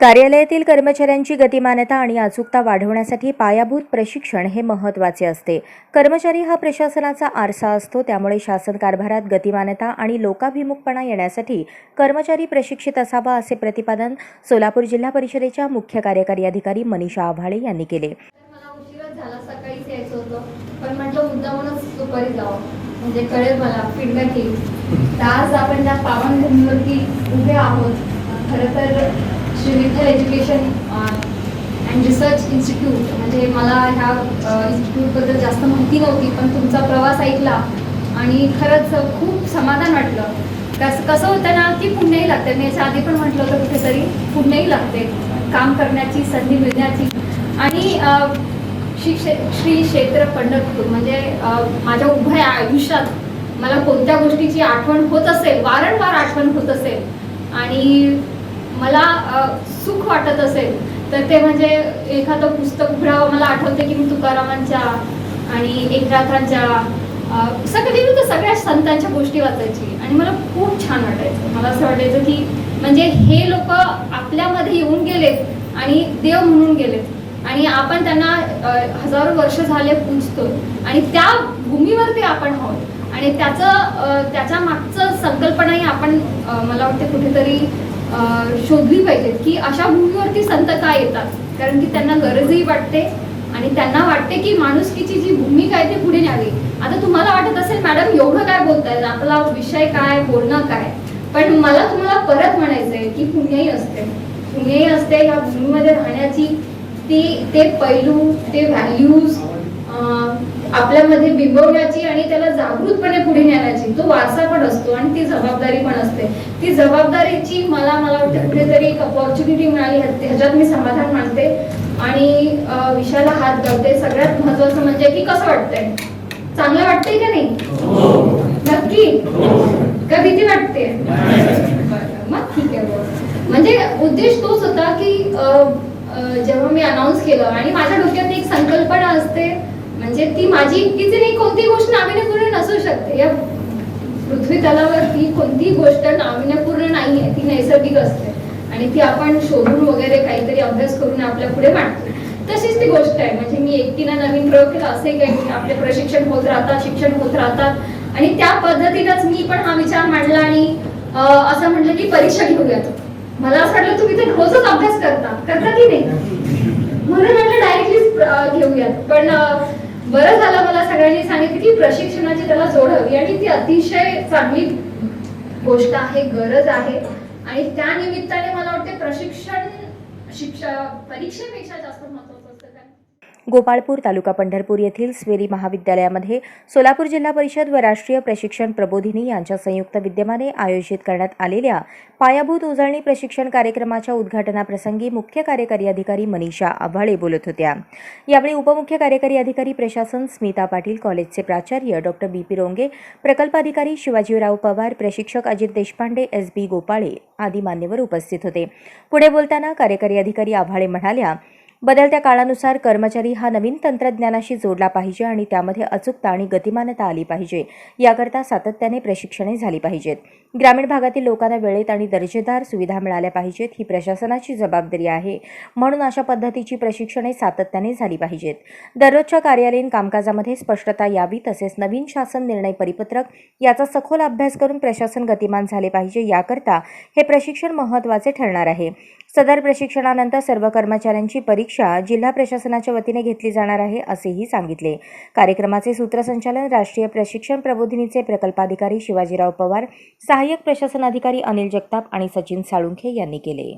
कार्यालयातील कर्मचाऱ्यांची गतिमानता आणि अचूकता वाढवण्यासाठी पायाभूत प्रशिक्षण हे महत्त्वाचे असते. कर्मचारी हा प्रशासनाचा आरसा असतो त्यामुळे शासन कारभारात गतिमानता आणि लोकाभिमुखपणा येण्यासाठी कर्मचारी प्रशिक्षित असावा असे प्रतिपादन सोलापूर जिल्हा परिषदेच्या मुख्य कार्यकारी अधिकारी मनीषा आव्हाळे यांनी केले. म्हणजे कळेल मला फीडबॅक येईल. तर आज आपण त्या पावनभूमीवरती उभे आहोत. खरं तर Shri Vitthal education and research institute म्हणजे मला ह्या इन्स्टिट्यूटबद्दल जास्त माहिती नव्हती पण तुमचा प्रवास ऐकला आणि खरंच खूप समाधान वाटलं. कसं कसं होतं ना की पुण्याही लागते. मी याच्या आधी पण म्हटलं होतं कुठेतरी पुण्याही लागते. काम करण्याची संधी मिळण्याची. आणि श्री क्षे श्री क्षेत्र पंढरपूर म्हणजे माझ्या उभ्या आयुष्यात मला कोणत्या गोष्टीची आठवण होत असेल वारंवार आठवण होत असेल आणि मला सुख वाटत असेल तर ते म्हणजे एखादं पुस्तक उघडावं मला आठवते की मी तुकारामांच्या आणि एकनाथांच्या सगळी मी तर सगळ्या संतांच्या गोष्टी वाचायची. आणि मला खूप छान वाटायचं. मला असं वाटायचं की म्हणजे हे लोक आपल्यामध्ये येऊन गेलेत आणि देव म्हणून गेलेत. आणि आपण त्यांना हजारो वर्ष झाले पूजतो. आणि त्या भूमीवरती आपण आहोत. आणि त्याचं त्याच्या मागचं संकल्पनाही आपण मला वाटते कुठेतरी शोधली पाहिजेत की अशा भूमीवरती संत का येतात? कारण की त्यांना गरजही वाटते आणि त्यांना वाटते की माणुसकीची जी भूमिका आहे ती पुढे न्यावी. आता तुम्हाला वाटत असेल मॅडम एवढं काय बोलताय? आपला विषय काय? बोलणं काय? पण मला तुम्हाला परत म्हणायचंय की पुण्याही असते. पुण्याही असते या भूमीमध्ये राहण्याची ती ते पैलू ते व्हॅल्यूज आपल्यामध्ये बिंबवण्याची आणि त्याला जागृतपणे पुढे नेण्याची. तो वारसा पण असतो आणि ती जबाबदारी पण असते. ती जबाबदारीची मला मला वाटतं कुठेतरी एक अपॉर्च्युनिटी मिळाली. ह्याच्यात मी समाधान मानते. आणि विषयाला हात लावते सगळ्यात महत्वाचं म्हणजे की कसं वाटतंय? चांगलं वाटतंय का नाही? नक्की? का भीती वाटते? मग ठीक आहे. म्हणजे उद्देश तोच होता की जेव्हा मी अनाऊन्स केलं आणि माझ्या डोक्यात एक संकल्पना असते म्हणजे ती माझी इतकीच नाही कोणती गोष्ट नाविन्यपूर्ण नसू शकते. या पृथ्वी तलावरती कोणतीही गोष्ट नाविन्यपूर्ण नाही आहे ती नैसर्गिक असते. आणि ती आपण शोधून वगैरे काहीतरी अभ्यास करून आपल्या पुढे मांडतो. तशीच ती गोष्ट आहे. म्हणजे मी एकटीनं नवीन प्रयोग केला असे काही आपले प्रशिक्षण होत राहतात शिक्षण होत राहतात. आणि त्या पद्धतीनंच मी पण हा विचार मांडला आणि असं म्हटलं की परीक्षा घेऊयात. मला असं वाटलं तुम्ही तर रोजच अभ्यास करता. करता की नाही? म्हणून म्हटलं डायरेक्टली घेऊयात. पण बरं झालं मला सगळ्यांनी सांगितलं की प्रशिक्षणाची त्याला जोड हवी आणि ती अतिशय चांगली गोष्ट आहे गरज आहे. आणि त्या निमित्ताने मला वाटते प्रशिक्षण शिक्षा परीक्षेपेक्षा जास्त महत्त्व गोपाळपूर तालुका पंढरपूर येथील स्वेरी महाविद्यालयामध्ये सोलापूर जिल्हा परिषद व राष्ट्रीय प्रशिक्षण प्रबोधिनी यांच्या संयुक्त विद्यमाने आयोजित करण्यात आलेल्या पायाभूत उजळणी प्रशिक्षण कार्यक्रमाच्या उद्घाटनाप्रसंगी मुख्य कार्यकारी अधिकारी मनीषा आव्हाळे बोलत होत्या. यावेळी उपमुख्य कार्यकारी अधिकारी प्रशासन स्मिता पाटील कॉलेजचे प्राचार्य डॉक्टर बी पी रोंगे प्रकल्प अधिकारी शिवाजीराव पवार प्रशिक्षक अजित देशपांडे एस बी गोपाळे आदी मान्यवर उपस्थित होते. पुढे बोलताना कार्यकारी अधिकारी आव्हाळे म्हणाल्या बदलत्या काळानुसार कर्मचारी हा नवीन तंत्रज्ञानाशी जोडला पाहिजे आणि त्यामध्ये अचूकता आणि गतिमानता आली पाहिजे. याकरता सातत्याने प्रशिक्षणे झाली पाहिजेत. ग्रामीण भागातील लोकांना वेळेत आणि दर्जेदार सुविधा मिळाल्या पाहिजेत ही प्रशासनाची जबाबदारी आहे. म्हणून अशा पद्धतीची प्रशिक्षणे सातत्याने झाली पाहिजेत. दररोजच्या कार्यालयीन कामकाजामध्ये स्पष्टता यावी तसेच नवीन शासन निर्णय परिपत्रक याचा सखोल अभ्यास करून प्रशासन गतिमान झाले पाहिजे याकरता हे प्रशिक्षण महत्त्वाचे ठरणार आहे. सदर प्रशिक्षणानंतर सर्व कर्मचाऱ्यांची परीक्षा परीक्षा जिल्हा प्रशासनाच्या वतीने घेतली जाणार आहे असेही सांगितले. कार्यक्रमाचे सूत्रसंचालन राष्ट्रीय प्रशिक्षण प्रबोधिनीचे प्रकल्पाधिकारी शिवाजीराव पवार सहाय्यक प्रशासन अधिकारी अनिल जगताप आणि सचिन साळुंखे यांनी केले.